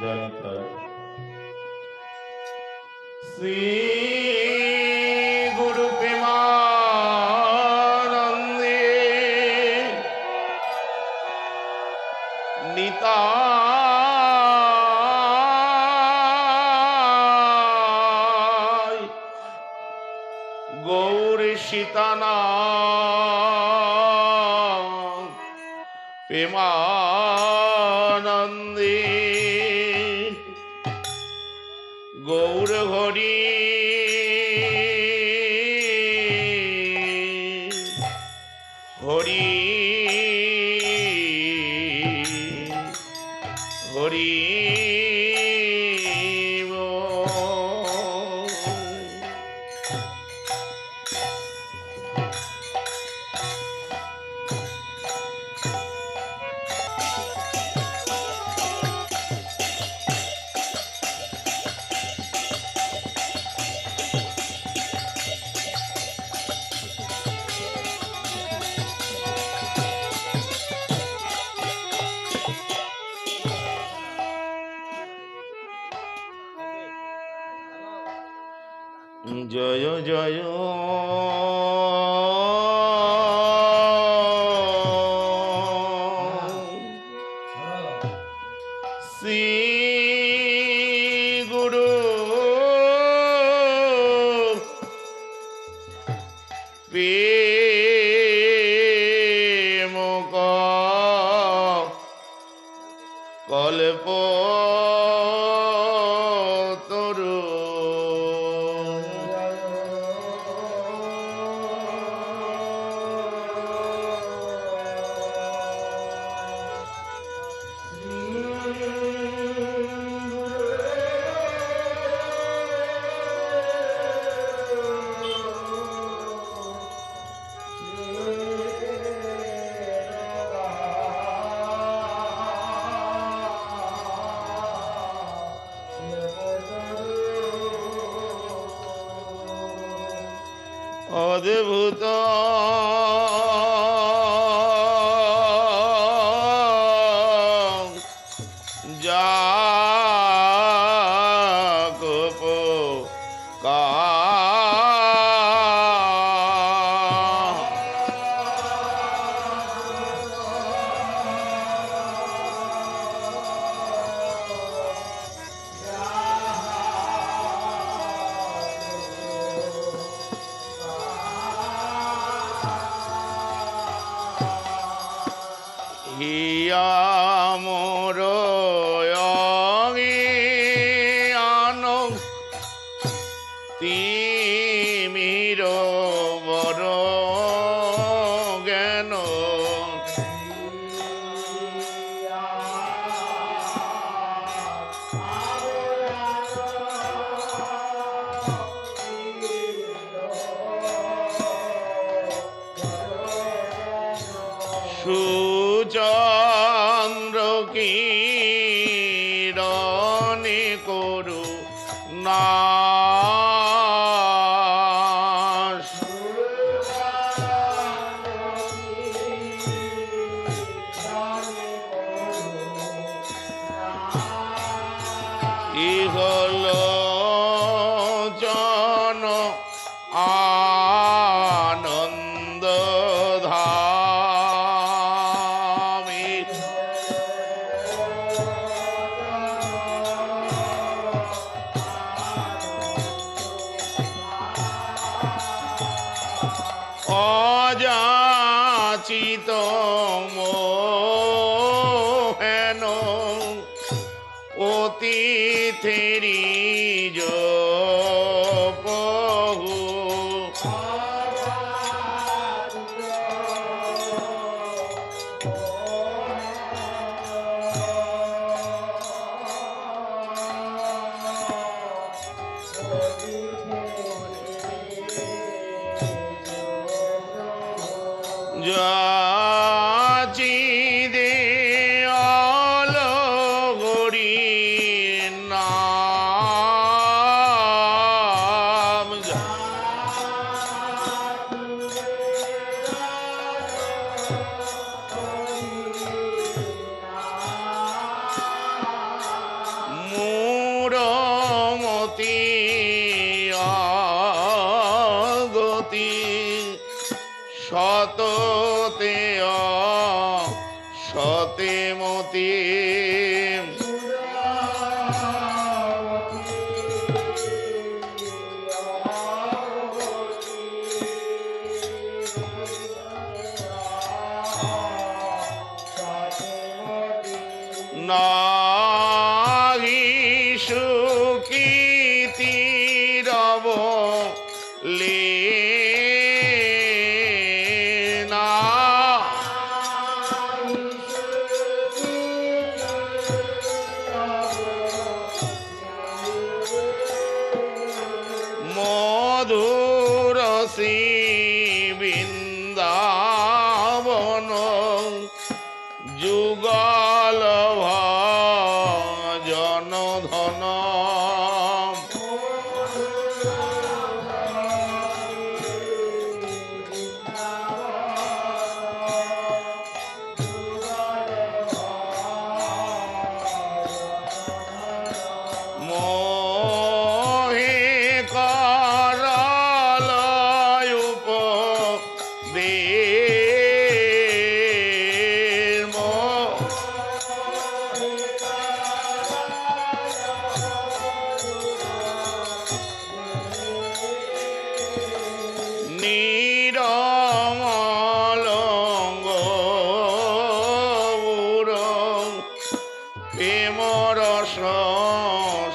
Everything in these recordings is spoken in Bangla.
জয়তা শ্রী জয়। শ্রী তিমির অযাচিত হেন যাচিদে অলগরি নাম। মুরমতি অগতি সততে সতে মতি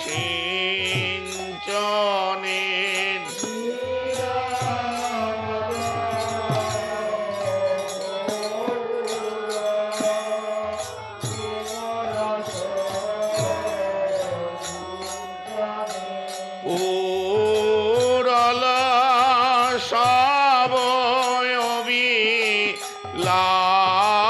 সিঞ্চনে ওরলা সাবয়বি লা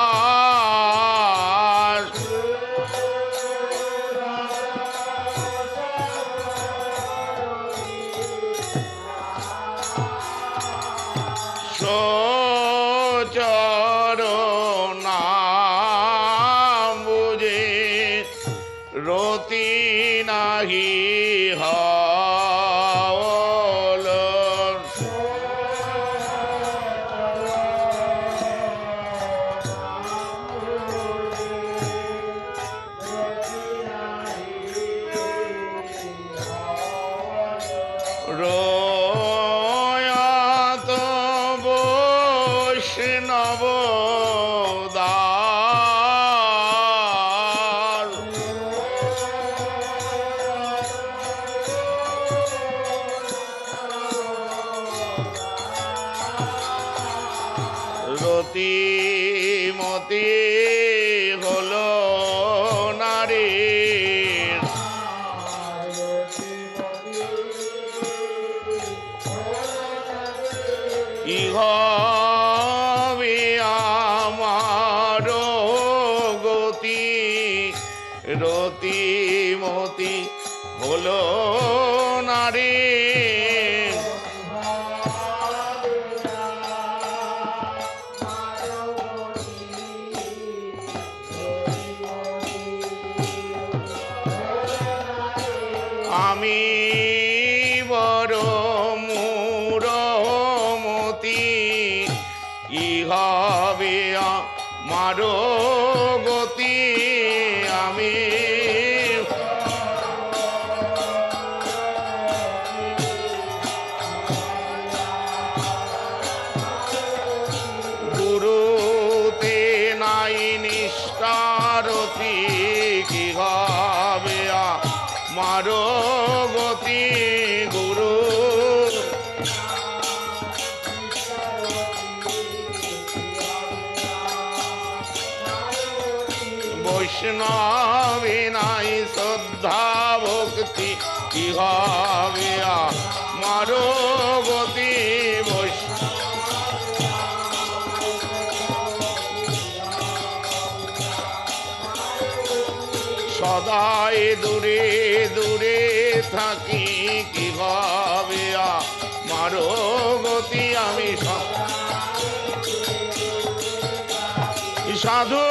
আমি পার্বতী গুরু। নাই শ্রদ্ধা ভক্তি মারো হয় দূরে দূরে থাকি কীভাবে? আমার গতি আমি সাধু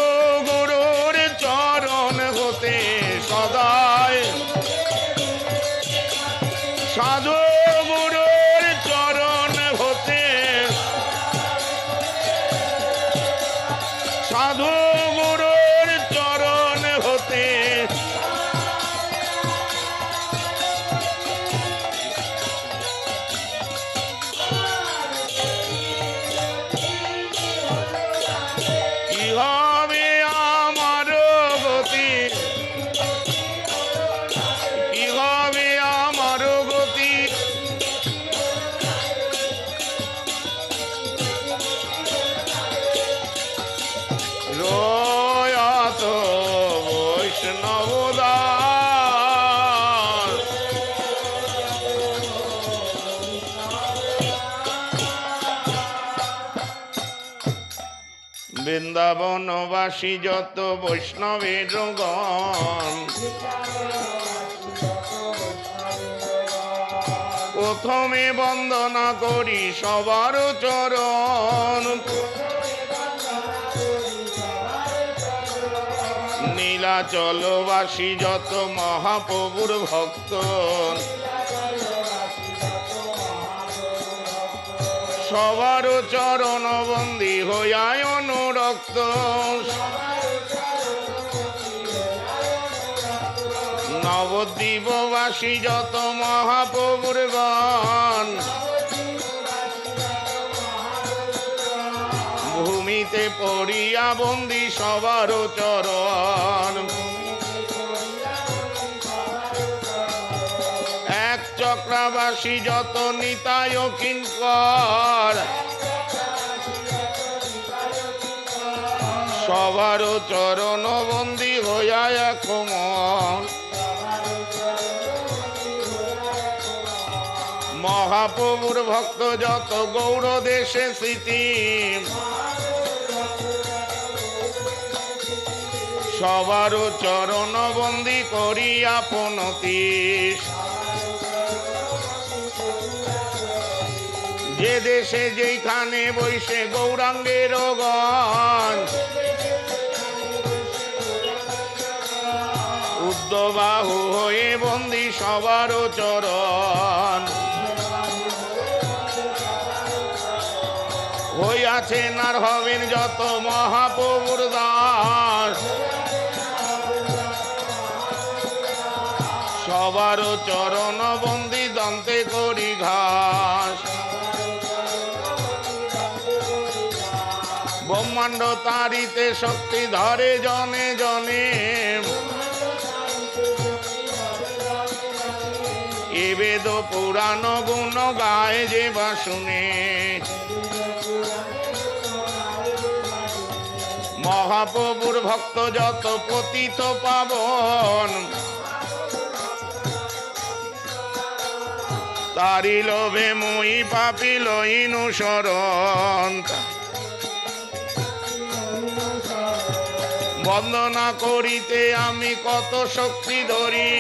বৃন্দাবনবাসী যত বৈষ্ণবের গণ প্রথমে বন্দনা করি সবার চরণ। নীলাচলবাসী যত মহাপ্রভুর ভক্ত, সবার চরণ বন্দী অনুরক্ত নবদ্বীপবাসী যত মহাপ্রভুর গণ, ভূমিতে পড়িয়া বন্দি সবার চরণ। এক চক্রাবাসী যত নিতায় কিঙ্কর সবার চরণ বন্দি হইয়া এখন। মহাপ্রভুর ভক্ত যত গৌর দেশে স্মৃতি, সবার চরণ বন্দি করি আপনতি যে দেশে যেখানে বৈশে গৌরাঙ্গের গণ উদ্যবাহু হয়ে বন্দি সবার চরণ। হইয়াছেন আর হবেন যত মহাপ্রভুর দাস। সবার চরণ বন্দি দন্তে করি ঘাস। ব্রহ্মাণ্ড তারিতে শক্তি ধরে জনে জনে। বেদ পুরাণ গুণ গায় যে বা শুনে। মহাপ্রভুর ভক্ত যত পতিত পাবন তারি লোভে মুই পাপিল ইনুসরণ বন্দনা করিতে আমি কত শক্তি ধরি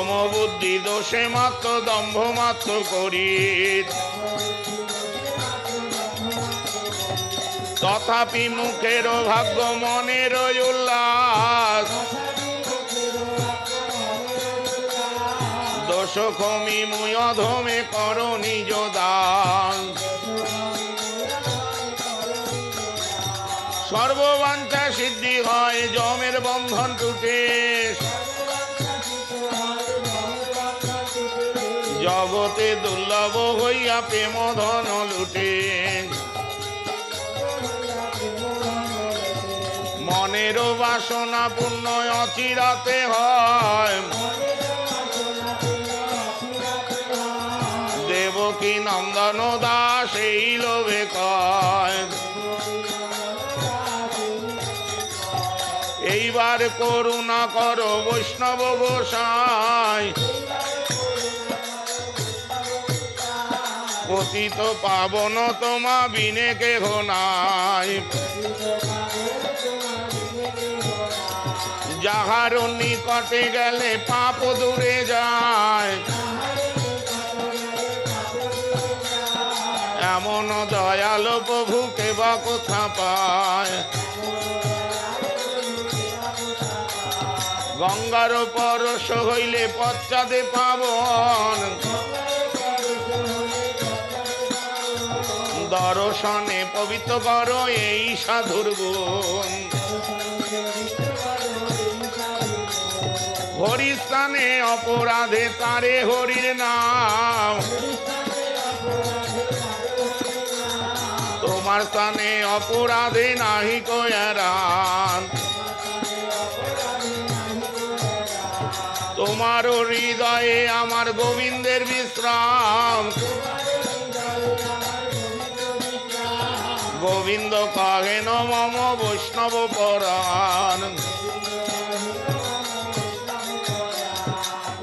তম বুদ্ধি দোষে মাত্র দম্ভ মাত্র করি তথাপি মুখের ভাগ্য, মনের উল্লাস। দোষ কমি মুই অধমে কর নিজ দান। সিদ্ধি হয় জমের বন্ধন টুটে। জগতে দুর্লভ হইয়া প্রেম ধন লুটে। মনেরও বাসনা পূর্ণ অচিরাতে হয়। দেবকী নন্দন দাস এই লোভে কয়। এইবার করুণা করো বৈষ্ণব গোসাই। পতিত পাবন তোমা বিনে কেহ নাই। যাহার নিকটে গেলে পাপ দূরে যায়। এমন দয়াল প্রভুকে বা কোথা পায়? গঙ্গার পরশ হইলে পশ্চাদে পাবন। দর্শনে পবিত্র কর এই সাধুর গুণ। হরিস্থানে অপরাধে তারে হরির নাম। তোমার স্থানে অপরাধে নাহি কয়ারান তোমার হৃদয়ে আমার গোবিন্দের বিশ্রাম। গোবিন্দ কাহে মম বৈষ্ণব পরাণ।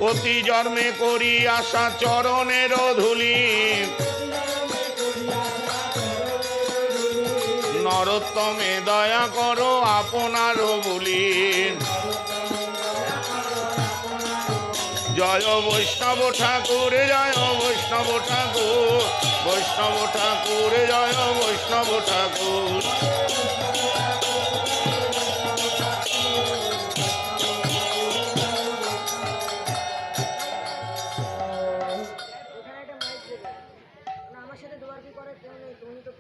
অতি জন্মে করি আশা চরণের ধুলি নরোত্তমে দয়া করো আপনারও বলি। জয় বৈষ্ণব ঠাকুর জয় বৈষ্ণব ঠাকুর বৈষ্ণব ঠাকুর জয় বৈষ্ণব ঠাকুর।